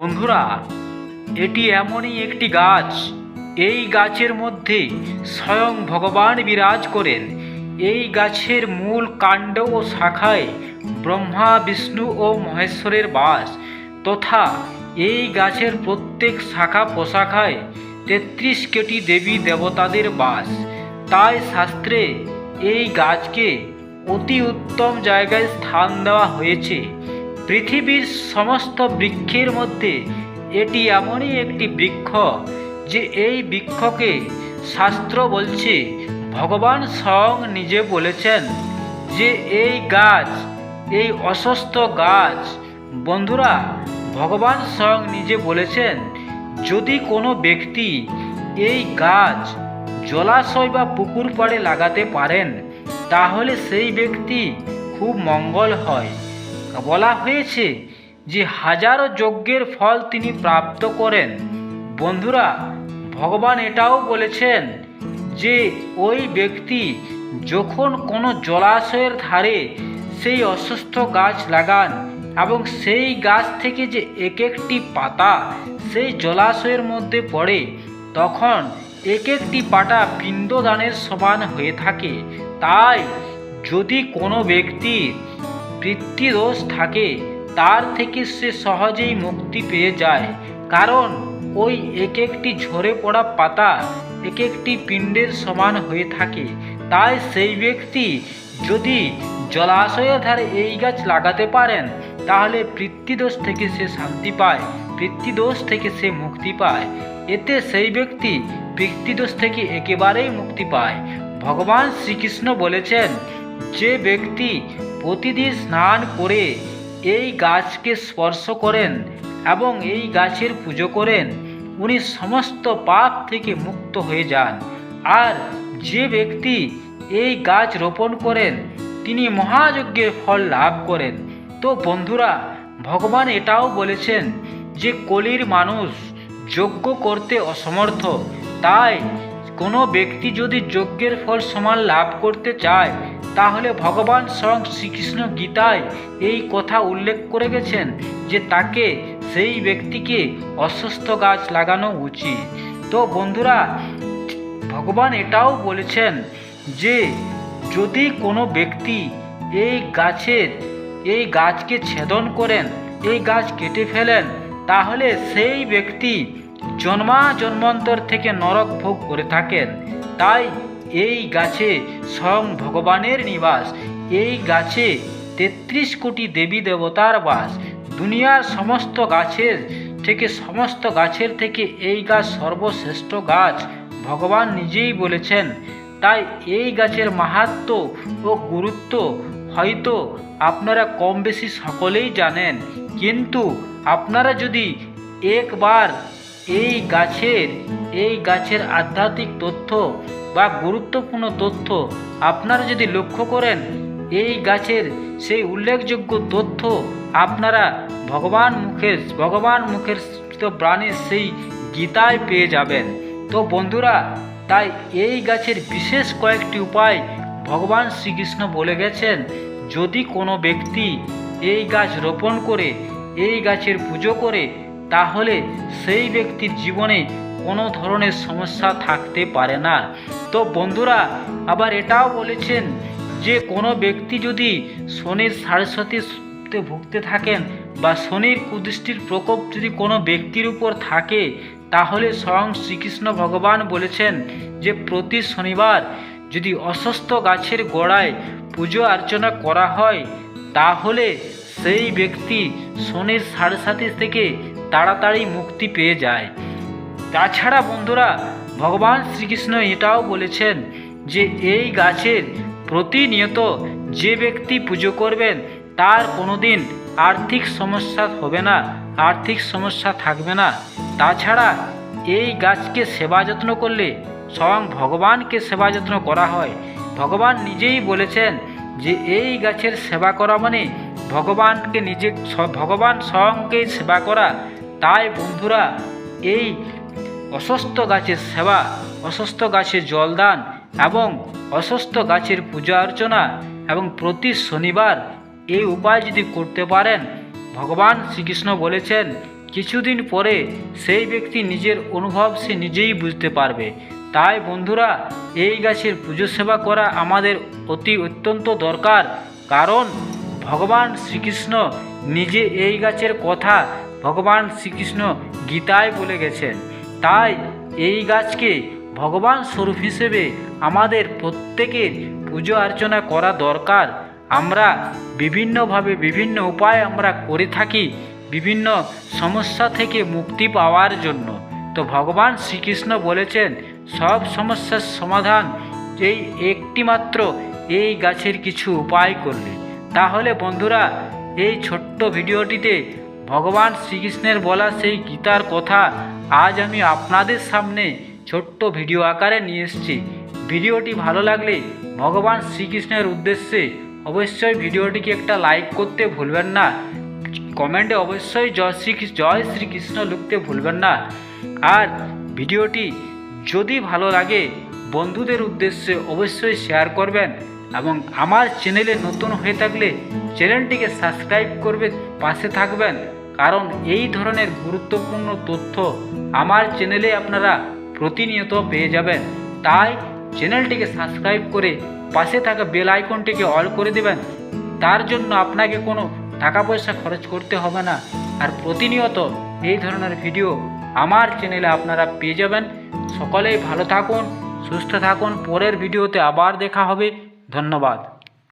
বন্ধুরা, এটি এমনই একটি গাছ। এই গাছের মধ্যে স্বয়ং ভগবান বিরাজ করেন। এই গাছের মূল কাণ্ড ও শাখায় ব্রহ্মা, বিষ্ণু ও মহেশ্বরের বাস তথা এই গাছের প্রত্যেক শাখা প্রশাখায় তেত্রিশ কোটি দেবী দেবতাদের বাস। তাই শাস্ত্রে এই গাছকে অতি উত্তম জায়গায় স্থান দেওয়া হয়েছে। পৃথিবীর সমস্ত বৃক্ষের মধ্যে এটি এমনই একটি বৃক্ষ যে এই বৃক্ষকে শাস্ত্র বলছে, ভগবান স্বয়ং নিজে বলেছেন যে এই গাছ, এই অসুস্থ গাছ, বন্ধুরা, ভগবান স্বয়ং নিজে বলেছেন, যদি কোনো ব্যক্তি এই গাছ জলাশয় বা পুকুর পাড়ে লাগাতে পারেন, তাহলে সেই ব্যক্তি খুব মঙ্গল হয়। বলা হয়েছে যে হাজারো যজ্ঞের ফল তিনি প্রাপ্ত করেন। বন্ধুরা, ভগবান এটাও বলেছেন যে ওই ব্যক্তি যখন কোনো জলাশয়ের ধারে সেই অসুস্থ গাছ লাগান এবং সেই গাছ থেকে যে এক একটি পাতা সেই জলাশয়ের মধ্যে পড়ে, তখন এক একটি পাতা পিণ্ডদানের সমান হয়ে থাকে। তাই যদি কোনো ব্যক্তির পিতৃদোষ থাকে, তার থেকে সে সহজেই মুক্তি পেয়ে যায়। কারণ ওই এক একটি ঝরে পড়া পাতা এক একটি পিণ্ডের সমান হয়ে থাকে। তাই সেই ব্যক্তি যদি জলাশয়ের ধারে এই গাছ লাগাতে পারেন, তাহলে পিতৃদোষ থেকে সে শান্তি পায় পিতৃদোষ থেকে সে মুক্তি পায়। এতে সেই ব্যক্তি পিতৃদোষ থেকে একেবারেই মুক্তি পায়। ভগবান শ্রীকৃষ্ণ বলেছেন, যে ব্যক্তি প্রতিদিন স্নান করে এই গাছকে স্পর্শ করেন এবং এই গাছের পুজো করেন। উনি সমস্ত পাপ থেকে মুক্ত হয়ে যান। আর যে ব্যক্তি এই গাছ রোপণ করেন, তিনি মহাযজ্ঞের ফল লাভ করেন। তো বন্ধুরা, ভগবান এটাও বলেছেন যে, কলির মানুষ যজ্ঞ করতে অসমর্থ। তাই কোনো ব্যক্তি যদি যজ্ঞের ফল সমান লাভ করতে চায় তাহলে ভগবান স্বয়ং শ্রীকৃষ্ণ গীতায় এই কথা উল্লেখ করে গেছেন যে তাকে সেই ব্যক্তিকে অসুস্থ গাছ লাগানো উচিত। তো বন্ধুরা, ভগবান এটাও বলেছেন যে যদি কোনো ব্যক্তি এই গাছের, এই গাছকে ছেদন করেন, এই গাছ কেটে ফেলেন, তাহলে সেই ব্যক্তি জন্মা জন্মান্তর থেকে নরক ভোগ করে থাকেন। তাই এই গাছে স্বয়ং ভগবানের নিবাস। এই গাছে তেত্রিশ কোটি দেবী দেবতার বাস। দুনিয়ার সমস্ত গাছের থেকে, সমস্ত গাছের থেকে এই গাছ সর্বশ্রেষ্ঠ গাছ, ভগবান নিজেই বলেছেন। তাই এই গাছের মাহাত্ম ও গুরুত্ব হয়তো আপনারা কম বেশি সকলেই জানেন। কিন্তু আপনারা যদি একবার এই গাছের এই গাছের আধ্যাত্মিক তথ্য বা গুরুত্বপূর্ণ তথ্য আপনারা যদি লক্ষ্য করেন, এই গাছের সেই উল্লেখযোগ্য তথ্য আপনারা ভগবান মুখের ভগবান মুখের প্রাণের সেই গীতায় পেয়ে যাবেন। তো বন্ধুরা, তাই এই গাছের বিশেষ কয়েকটি উপায় ভগবান শ্রীকৃষ্ণ বলে গেছেন। যদি কোনো ব্যক্তি এই গাছ রোপণ করে, এই গাছের পুজো করে, তাহলে সেই ব্যক্তির জীবনে কোনো ধরনের সমস্যা থাকতে পারে না। তো বন্ধুরা, আবার এটাও বলেছেন যে কোনো ব্যক্তি যদি শনির সারস্বতীতে ভুগতে থাকেন বা শনির কুদৃষ্টির প্রকোপ যদি কোনো ব্যক্তির উপর থাকে, তাহলে স্বয়ং শ্রীকৃষ্ণ ভগবান বলেছেন যে প্রতি শনিবার যদি অসুস্থ গাছের গোড়ায় পুজো অর্চনা করা হয়, তাহলে সেই ব্যক্তি শনির সারসাথী থেকে তাড়াতাড়ি মুক্তি পেয়ে যায়। তাছাড়া বন্ধুরা, ভগবান শ্রীকৃষ্ণ এটাও বলেছেন যে এই গাছের প্রতিনিয়ত যে ব্যক্তি পুজো করবেন, তার কোনোদিন আর্থিক সমস্যা হবে না, আর্থিক সমস্যা থাকবে না। তাছাড়া এই গাছকে সেবা যত্ন করলে স্বয়ং ভগবানকে সেবা যত্ন করা হয়। ভগবান নিজেই বলেছেন যে এই গাছের সেবা করা মানে ভগবানকে নিজে ভগবান স্বয়ংকে সেবা করা। তাই বন্ধুরা, এই অসুস্থ গাছের সেবা, অসুস্থ গাছের জলদান এবং অসুস্থ গাছের পূজা অর্চনা এবং প্রতি শনিবার এই উপায় যদি করতে পারেন, ভগবান শ্রীকৃষ্ণ বলেছেন, কিছুদিন পরে সেই ব্যক্তি নিজের অনুভব সে নিজেই বুঝতে পারবে। তাই বন্ধুরা, এই গাছের পুজো সেবা করা আমাদের অতি অত্যন্ত দরকার, কারণ ভগবান শ্রীকৃষ্ণ নিজে এই গাছের কথা ভগবান শ্রীকৃষ্ণ গীতায় বলে গেছেন। তাই এই গাছকে ভগবান স্বরূপ হিসেবে আমাদের প্রত্যেকের পুজো অর্চনা করা দরকার। আমরা বিভিন্নভাবে বিভিন্ন উপায় আমরা করে থাকি বিভিন্ন সমস্যা থেকে মুক্তি পাওয়ার জন্য। তো ভগবান শ্রীকৃষ্ণ বলেছেন, সব সমস্যার সমাধান এই একটি মাত্র এই গাছের কিছু উপায় করলে। তাহলে বন্ধুরা, এই ছোট্ট ভিডিওটিতে ভগবান শ্রীকৃষ্ণের বলা সেই গীতার কথা আজ আমি আপনাদের সামনে ছোট্ট ভিডিও আকারে নিয়ে এসেছি। ভিডিওটি ভালো লাগলে ভগবান শ্রীকৃষ্ণের উদ্দেশ্যে অবশ্যই ভিডিওটিকে একটা লাইক করতে ভুলবেন না। কমেন্টে অবশ্যই জয় শ্রী জয় শ্রীকৃষ্ণ লিখতে ভুলবেন না। আর ভিডিওটি যদি ভালো লাগে, বন্ধুদের উদ্দেশ্যে অবশ্যই শেয়ার করবেন এবং আমার চ্যানেলে নতুন হয়ে থাকলে চ্যানেলটিকে সাবস্ক্রাইব করবে পাশে থাকবেন। কারণ এই ধরনের গুরুত্বপূর্ণ তথ্য আমার চ্যানেলে আপনারা প্রতিনিয়ত পেয়ে যাবেন। তাই চ্যানেলটিকে সাবস্ক্রাইব করে পাশে থাকা বেল আইকনটিকে অল করে দেবেন। তার জন্য আপনাকে কোনো টাকা পয়সা খরচ করতে হবে না। আর প্রতিনিয়ত এই ধরনের ভিডিও আমার চ্যানেলে আপনারা পেয়ে যাবেন। সকলেই ভালো থাকুন, সুস্থ থাকুন। পরের ভিডিওতে আবার দেখা হবে। ধন্যবাদ।